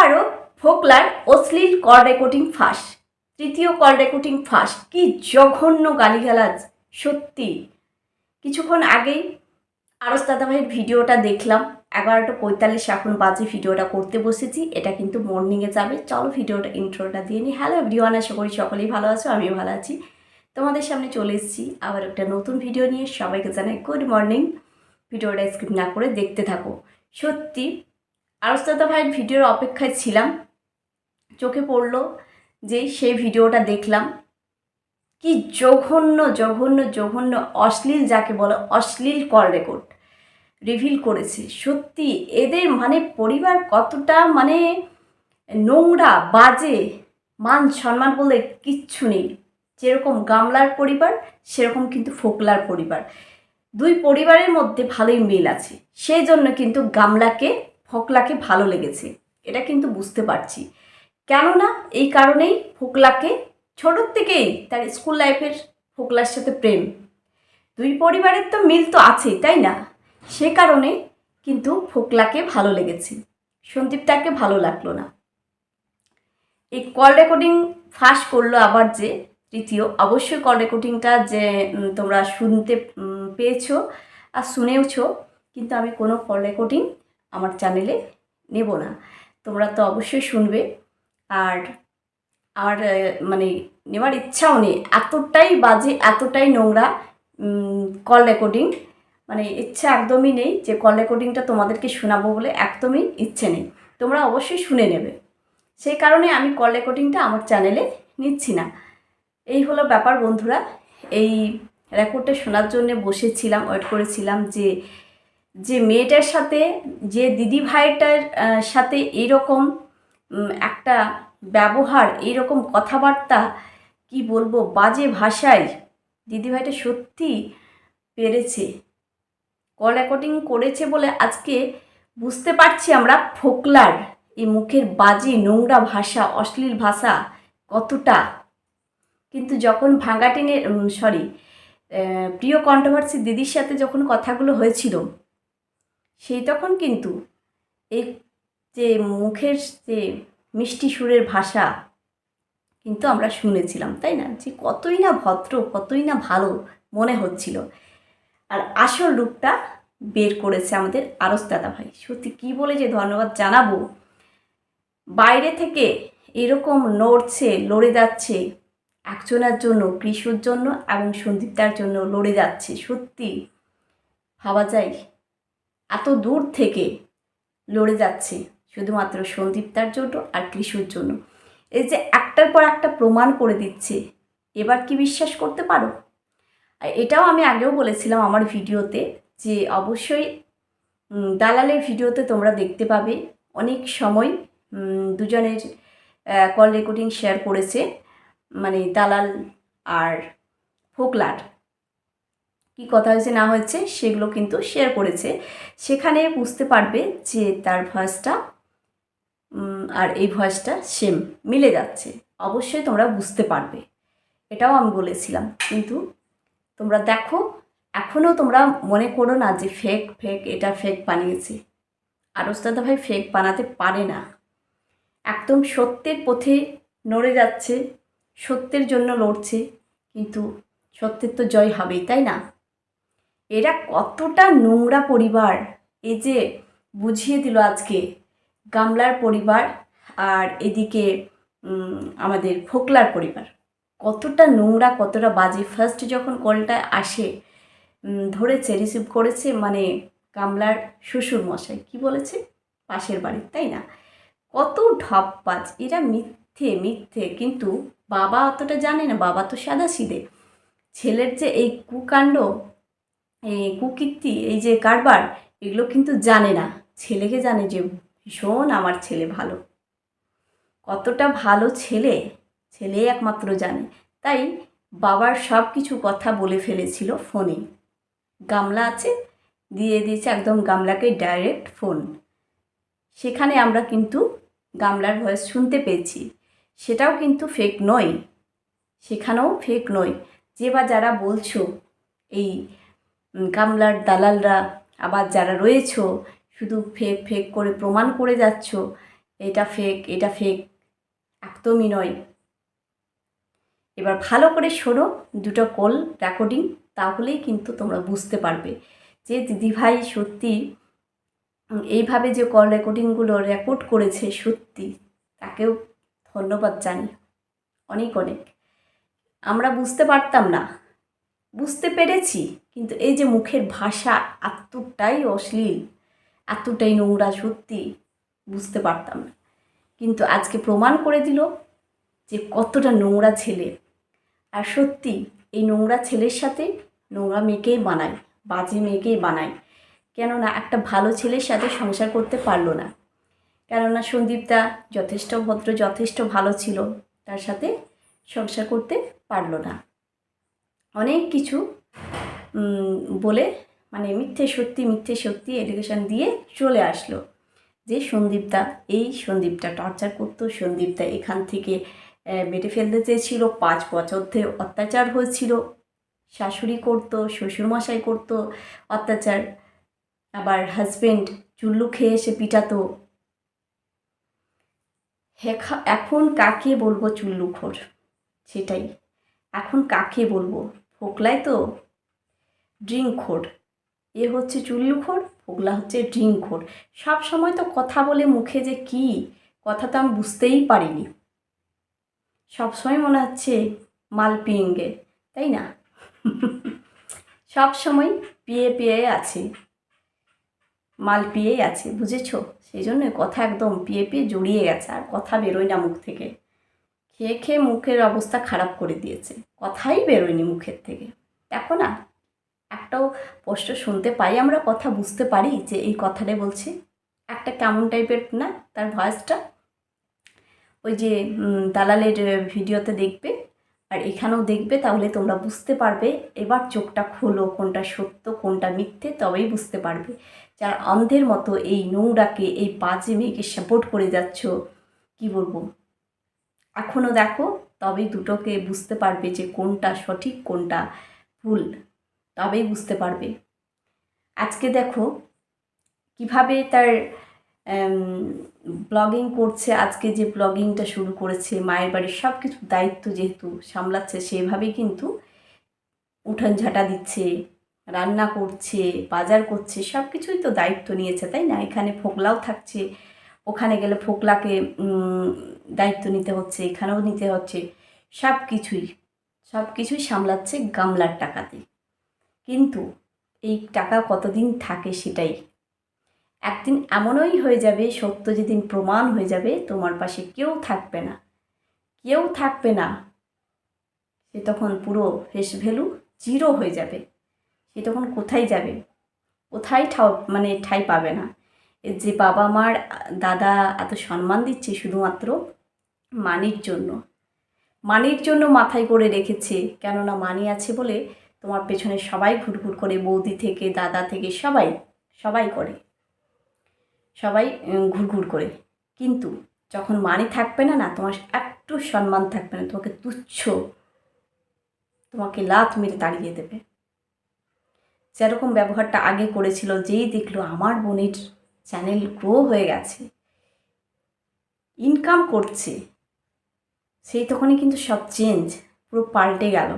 আবারও ফোকলার অশ্লীল call recording ফাঁস। তৃতীয় কল রেকর্ডিং ফাঁস। কি জঘন্য গালিগালাজ, সত্যি। কিছুক্ষণ আগেই আরস দাদাভাইয়ের ভিডিওটা দেখলাম। এগারোটা পঁয়তাল্লিশ এখন বাজে, ভিডিওটা করতে বসেছি। এটা কিন্তু মর্নিংয়ে যাবে। চলো ভিডিওটা ইন্ট্রোটা দিয়ে নিই। হ্যালো এভরিওয়ান আশা করি সকলেই ভালো আছো, আমিও ভালো আছি। তোমাদের সামনে চলে এসেছি আবার একটা নতুন ভিডিও নিয়ে। সবাইকে জানাই গুড মর্নিং ভিডিওটা স্কিপ না করে দেখতে থাকো। সত্যি আরস দাদা ভাইয়ের ভিডিওর অপেক্ষায় ছিলাম। চোখে পড়ল যে সেই ভিডিওটা দেখলাম। কি জঘন্য জঘন্য জঘন্য, অশ্লীল যাকে বলে অশ্লীল কল রেকর্ড রিভিল করেছে। সত্যি এদের মানে পরিবার কতটা মানে নোংরা, বাজে, মান সম্মান বলে কিচ্ছু নেই। যেরকম গামলার পরিবার, সেরকম কিন্তু ফোকলার পরিবার। দুই পরিবারের মধ্যে ভালোই মিল আছে। সেই জন্য কিন্তু গামলাকে ফোকলাকে ভালো লেগেছে। এটা কিন্তু বুঝতে পারছি। কেননা এই কারণেই ফোকলাকে ছোটোর থেকেই তার স্কুল লাইফের ফোকলার সাথে প্রেম। দুই পরিবারের তো মিল তো আছেই, তাই না? সে কারণে কিন্তু ফোকলাকে ভালো লেগেছে। সন্দীপটাকে ভালো লাগল না। এই কল রেকর্ডিং ফাঁস করল আবার যে তৃতীয়। অবশ্যই কল রেকর্ডিংটা যে তোমরা শুনতে পেয়েছ আর শুনেওছো, কিন্তু আমি কোনো কল রেকর্ডিং আমার চ্যানেলে নেব না। তোমরা তো অবশ্যই শুনবে। আর আর মানে নেওয়ার ইচ্ছাও নেই। এতটাই বাজে, এতটাই নোংরা কল রেকর্ডিং মানে ইচ্ছা একদমই নেই যে কল রেকর্ডিংটা তোমাদেরকে শোনাবো বলে একদমই ইচ্ছে নেই। তোমরা অবশ্যই শুনে নেবে। সেই কারণে আমি কল রেকর্ডিংটা আমার চ্যানেলে নিচ্ছি না। এই হলো ব্যাপার বন্ধুরা। এই রেকর্ডটা শোনার জন্য বসেছিলাম ওয়েট করেছিলাম যে যে মেয়েটার সাথে যে দিদি ভাইটার সাথে এইরকম উম, একটা ব্যবহার এইরকম কথাবার্তা কি বলব বাজে ভাষায় দিদিভাইটা সত্যি পেরেছে। কল রেকর্ডিং করেছে বলে আজকে বুঝতে পারছি আমরা ফোকলার এই মুখের বাজে নোংরা ভাষা অশ্লীল ভাষা কতটা। কিন্তু যখন ভাঙ্গাটিনের সরি প্রিয় কন্ট্রোভার্সি দিদির সাথে যখন কথাগুলো হয়েছিল সেই তখন কিন্তু এই যে মুখের যে মিষ্টি সুরের ভাষা কিন্তু আমরা শুনেছিলাম, তাই না? যে কতই না ভদ্র, কতই না ভালো মনে হচ্ছিল। আর আসল রূপটা বের করেছে আমাদের আরস দাদা ভাই সত্যি কী বলে যে ধন্যবাদ জানাব? বাইরে থেকে এরকম নড়ছে, লড়ে যাচ্ছে, একজনের জন্য, কৃষুর জন্য এবং সন্দীপদার জন্য লড়ে যাচ্ছে। সত্যি ভাবা যায় এত দূর থেকে লড়ে যাচ্ছে শুধুমাত্র সন্দীপটার জন্য আর কৃষুর জন্য। এই যে একটার পর একটা প্রমাণ করে দিচ্ছে, এবার কি বিশ্বাস করতে পারো? এটাও আমি আগেও বলেছিলাম আমার ভিডিওতে যে অবশ্যই দালালের ভিডিওতে তোমরা দেখতে পাবে অনেক সময় দুজনের কল রেকর্ডিং শেয়ার করেছে মানে দালাল আর ফোকলার। কি কথা হয়েছে, না হয়েছে, সেগুলো কিন্তু শেয়ার করেছে। সেখানে বুঝতে পারবে যে তার ভয়েসটা আর এই ভয়েসটা সেম মিলে যাচ্ছে। অবশ্যই তোমরা বুঝতে পারবে। এটাও আমি বলেছিলাম। কিন্তু তোমরা দেখো এখনও তোমরা মনে করো না যে ফেক ফেক এটা ফেক বানিয়েছে। আরস্তাদা ভাই ফেক বানাতে পারে না। একদম সত্যের পথে নড়ে যাচ্ছে, সত্যের জন্য লড়ছে, কিন্তু সত্যের তো জয় হবেই, তাই না? এরা কতটা নোংরা পরিবার? এই যে বুঝিয়ে দিল আজকে গামলার পরিবার আর এদিকে আমাদের ফোকলার পরিবার। কতটা নোংরা, কতটা বাজে। ফার্স্ট যখন কলটা আসে ধরেছে রিসিভ করেছে মানে গামলার শ্বশুর মশাই কি বলেছে? পাশের বাড়ির, তাই না? কত ঢপ ঢপবাজ। এরা মিথ্যে মিথ্যে। কিন্তু বাবা অতটা জানে না, বাবা তো সাদা সিদে ছেলের যে এই কুকাণ্ড কুকীর্তি, এই যে কারবার, এগুলো কিন্তু জানে না। ছেলেকে জানে যে ভীষণ আমার ছেলে ভালো। কতটা ভালো ছেলে, ছেলেই একমাত্র জানে। তাই বাবার সব কিছু কথা বলে ফেলেছিল ফোনে। গামলা আছে, দিয়ে দিয়েছে একদম গামলাকে ডাইরেক্ট ফোন সেখানে আমরা কিন্তু গামলার ভয়েস শুনতে পেয়েছি। সেটাও কিন্তু ফেক নয়। সেখানেও ফেক নয়। যে বা যারা বলছো, এই গামলার দালালরা, আবার যারা রয়েছো, শুধু ফেক ফেক করে প্রমাণ করে যাচ্ছ, এটা ফেক এটা ফেক একদমই নয়। এবার ভালো করে শোনো, দুটো কল রেকর্ডিং তাহলেই কিন্তু তোমরা বুঝতে পারবে যে দিদিভাই সত্যি এইভাবে যে কল রেকর্ডিংগুলো রেকর্ড করেছে সত্যি, তাকেও ধন্যবাদ জানি, অনেক অনেক। আমরা বুঝতে পারতাম না। বুঝতে পেরেছি, কিন্তু এই যে মুখের ভাষা এতটাই অশ্লীল, এতটাই নোংরা সত্যি বুঝতে পারতাম না। কিন্তু আজকে প্রমাণ করে দিল যে কতটা নোংরা ছেলে। আর সত্যি, এই নোংরা ছেলের সাথে নোংরা মেয়েকেই বানায় বাজে মেয়েকেই বানায় কেননা একটা ভালো ছেলের সাথে সংসার করতে পারল না। কেননা সন্দীপদা যথেষ্ট ভদ্র, যথেষ্ট ভালো ছিল, তার সাথে সংসার করতে পারল না। অনেক কিছু বলে মানে মিথ্যে সত্যি মিথ্যে সত্যি এডুকেশন দিয়ে চলে আসলো। যে সন্দীপদা, এই সন্দীপটা টর্চার করতো, সন্দীপদা এখান থেকে মেরে ফেলতে চেয়েছিল। পাঁচ বছর ধরে অত্যাচার হয়েছিল। শাশুড়ি করতো, শ্বশুরমশাই করতো অত্যাচার। আবার হাজবেন্ড চুল্লু খেয়ে এসে পিটাতো। এখন কাকে বলব চুল্লুখোর? সেটাই। এখন কাকে বলব? ফোকলায় তো ড্রিঙ্ক খোর। এ হচ্ছে চুল্লুখোর ফোকলা হচ্ছে ড্রিঙ্ক খোর। সব সময় তো কথা বলে মুখে যে কি, কথা তো আমি বুঝতেই পারিনি। সবসময় মনে হচ্ছে মাল পিয়েঙ্গে, তাই না? সব সময় পিয়ে পিয়ে আছে, মাল পিয়েই আছে, বুঝেছ? সেই জন্য কথা একদম পিয়ে পিয়ে জড়িয়ে গেছে, আর কথা বেরোয় না মুখ থেকে। খেয়ে খেয়ে মুখের অবস্থা খারাপ করে দিয়েছে। কথাই বেরোয়নি মুখের থেকে। দেখো না, একটাও স্পষ্ট শুনতে পাই আমরা, কথা বুঝতে পারি যে এই কথাটাই বলছে। একটা কেমন টাইপের না, তার ভয়েসটা? ওই যে দালালের ভিডিওতে দেখবে, আর এখানেও দেখবে, তাহলে তোমরা বুঝতে পারবে, এবার চোখটা খোলো, কোনটা সত্য, কোনটা মিথ্যে, তবেই বুঝতে পারবে। যার অন্ধের মতো এই নোংরাকে, এই বাজে মেয়েকে সাপোর্ট করে যাচ্ছ, কি বলব? এখনও দেখো তবেই দুটোকে বুঝতে পারবে যে কোনটা সঠিক, কোনটা ভুল। তবেই বুঝতে পারবে। আজকে দেখো কীভাবে তার ব্লগিং করছে, আজকে যে ব্লগিংটা শুরু করেছে, মায়ের বাড়ির সব কিছু দায়িত্ব যেহেতু সামলাচ্ছে, সেভাবেই কিন্তু উঠান ঝাঁটা দিচ্ছে, রান্না করছে, বাজার করছে সব কিছুই তো দায়িত্ব নিয়েছে, তাই না? এখানে ফোকলাও থাকছে ওখানে গেলে ফোকলাকে দায়িত্ব নিতে হচ্ছে, এখানেও নিতে হচ্ছে। সব কিছুই সব কিছুই সামলাচ্ছে গামলার টাকাতে। কিন্তু এই টাকা কতদিন থাকে সেটাই? একদিন এমনই হয়ে যাবে সত্য যেদিন প্রমাণ হয়ে যাবে, তোমার পাশে কেউ থাকবে না। কেউ থাকবে না। সে তখন পুরো ফেস ভ্যালু জিরো হয়ে যাবে। সে তখন কোথায় যাবে? কোথায় ঠাও মানে ঠাই পাবে না। যে বাবা মার দাদা এত সম্মান দিচ্ছে শুধুমাত্র মানির জন্য। মানির জন্য মাথায় করে রেখেছে, কেননা মানি আছে বলে তোমার পেছনে সবাই ঘুরঘুর করে, বৌদি থেকে, দাদা থেকে, সবাই সবাই করে। সবাই ঘুরঘুর করে। কিন্তু যখন মানি থাকবে না না, তোমার একটু সম্মান থাকবে না, তোমাকে তুচ্ছ, তোমাকে লাত মেরে তাড়িয়ে দেবে। যেরকম ব্যবহারটা আগে করেছিল, যেই দেখল আমার বোনের চ্যানেল গ্রো হয়ে গেছে। ইনকাম করছে। সেই তখনই কিন্তু সব চেঞ্জ পুরো পাল্টে গেল।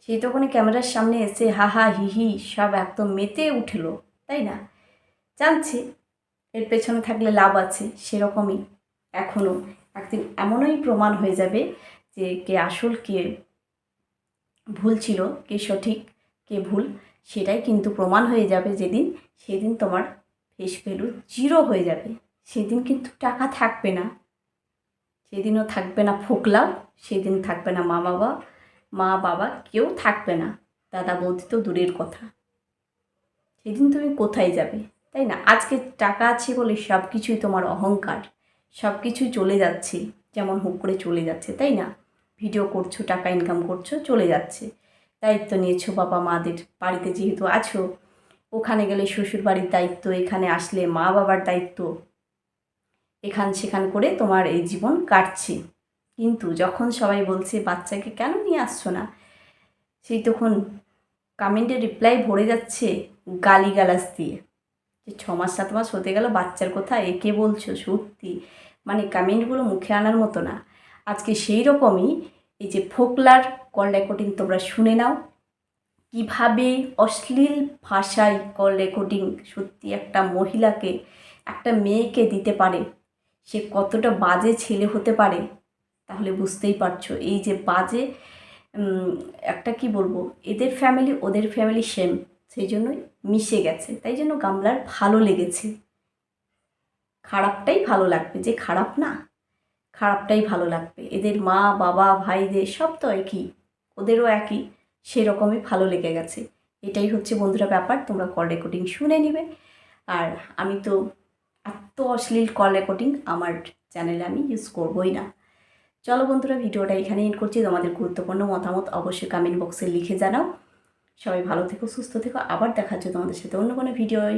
সেই তখনই ক্যামেরার সামনে এসে হা হা হি হি সব একদম মেতে উঠল, তাই না? জানছে, এর পেছনে থাকলে লাভ আছে, সেরকমই এখনও একদিন এমনই প্রমাণ হয়ে যাবে যে কে আসল, কে ভুল ছিল, কে সঠিক, কে ভুল, সেটাই কিন্তু প্রমাণ হয়ে যাবে যেদিন, সেদিন তোমার ফেস ভ্যালু জিরো হয়ে যাবে। সেদিন কিন্তু টাকা থাকবে না। সেদিনও থাকবে না ফোকলাও সেদিন থাকবে না মা বাবা মা বাবা কেউ থাকবে না। দাদা বৌদি তো দূরের কথা। সেদিন তুমি কোথায় যাবে, তাই না? আজকে টাকা আছে বলে সব কিছুই তোমার অহংকার। সব কিছুই চলে যাচ্ছে, যেমন হুক করে চলে যাচ্ছে, তাই না? ভিডিও করছ, টাকা ইনকাম করছ, চলে যাচ্ছে। দায়িত্ব নিয়েছো বাবা মাদের বাড়িতে যেহেতু আছো ওখানে গেলে শ্বশুর বাড়ির দায়িত্ব, এখানে আসলে মা বাবার দায়িত্ব। এখান সেখান করে তোমার এই জীবন কাটছে। কিন্তু যখন সবাই বলছে, বাচ্চাকে কেন নিয়ে আসছো না? সেই তখন কমেন্টের রিপ্লাই ভরে যাচ্ছে গালিগালাজ দিয়ে। যে ছ মাস, সাত মাস হতে গেল, বাচ্চার কথা একে বলছো? সত্যি? মানে কমেন্টগুলো মুখে আনার মতো না। আজকে সেই রকমই এই যে ফোকলার কল রেকর্ডিং তোমরা শুনে নাও। কীভাবে অশ্লীল ভাষায় কল রেকর্ডিং সত্যি একটা মহিলাকে, একটা মেয়েকে দিতে পারে? সে কতটা বাজে ছেলে হতে পারে? তাহলে বুঝতেই পারছ, এই যে বাজে একটা কি বলব, এদের ফ্যামিলি ওদের ফ্যামিলি সেম সেই জন্যই মিশে গেছে। তাই জন্য গামলার ভালো লেগেছে। খারাপটাই ভালো লাগবে, যে খারাপ না, খারাপটাই ভালো লাগবে। এদের মা, বাবা, ভাইদের সব তো একই, ওদেরও একই। সেরকমই ভালো লেগে গেছে। এটাই হচ্ছে বন্ধুরা ব্যাপার, তোমরা কল রেকর্ডিং শুনে নিবে। আর আমি তো এত অশ্লীল কল রেকর্ডিং আমার চ্যানেলে আমি ইউজ করবই না। চলো বন্ধুরা, ভিডিওটা এখানে এন্ড করছি। তোমাদের গুরুত্বপূর্ণ মতামত অবশ্যই কমেন্ট বক্সে লিখে জানাও। সবাই ভালো থেকো, সুস্থ থেকো। আবার দেখা তোমাদের সাথে অন্য কোনো ভিডিওয়